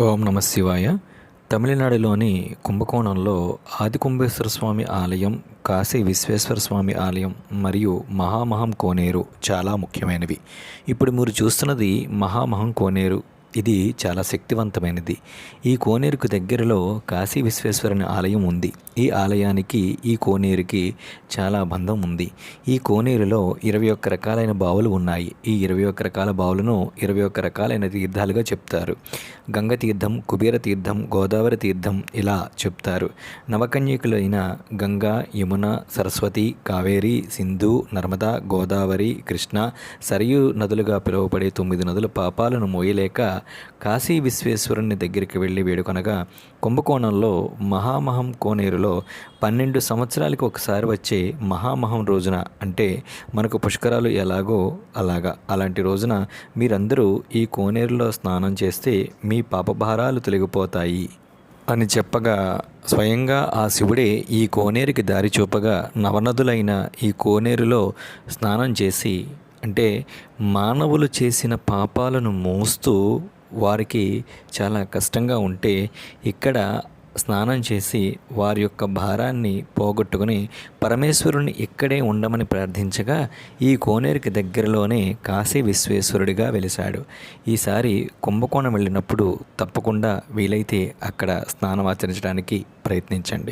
ఓం నమ శివాయ. తమిళనాడులోని కుంభకోణంలో ఆదికుంభేశ్వర స్వామి ఆలయం కాశీ విశ్వేశ్వర స్వామి ఆలయం మరియు మహామహం కోనేరు చాలా ముఖ్యమైనవి. ఇప్పుడు మీరు చూస్తున్నది మహామహం కోనేరు. ఇది చాలా శక్తివంతమైనది. ఈ కోనేరుకు దగ్గరలో కాశీ విశ్వేశ్వరుని ఆలయం ఉంది. ఈ ఆలయానికి ఈ కోనేరుకి చాలా బంధం ఉంది. ఈ కోనేరులో ఇరవై ఒక్క రకాలైన బావులు ఉన్నాయి. ఈ ఇరవై ఒక్క రకాల బావులను ఇరవై ఒక్క రకాలైన తీర్థాలుగా చెప్తారు. గంగ తీర్థం కుబేర తీర్థం గోదావరి తీర్థం ఇలా చెప్తారు. నవకన్యకులైన గంగా యమున సరస్వతి కావేరి సింధు నర్మదా గోదావరి కృష్ణ సరియు నదులుగా పిలువబడే తొమ్మిది నదుల పాపాలను మోయలేక కాశీ విశ్వేశ్వరుని దగ్గరికి వెళ్ళి వేడుకొనగా కుంభకోణంలో మహామహం కోనేరులో పన్నెండు సంవత్సరాలకు ఒకసారి వచ్చే మహామహం రోజున అంటే మనకు పుష్కరాలు ఎలాగో అలాగా. అలాంటి రోజున మీరందరూ ఈ కోనేరులో స్నానం చేస్తే మీ పాపభారాలు తొలగిపోతాయి అని చెప్పగా స్వయంగా ఆ శివుడే ఈ కోనేరుకి దారి చూపగా నవనదులైన ఈ కోనేరులో స్నానం చేసి అంటే మానవులు చేసిన పాపాలను మోస్తూ వారికి చాలా కష్టంగా ఉంటే ఇక్కడ స్నానం చేసి వారి యొక్క భారాన్ని పోగొట్టుకుని పరమేశ్వరుని ఇక్కడే ఉండమని ప్రార్థించగా ఈ కోనేరుకి దగ్గరలోనే కాశీ విశ్వేశ్వరుడిగా వెలిశాడు. ఈసారి కుంభకోణం వెళ్ళినప్పుడు తప్పకుండా వీలైతే అక్కడ స్నానం ఆచరించడానికి ప్రయత్నించండి.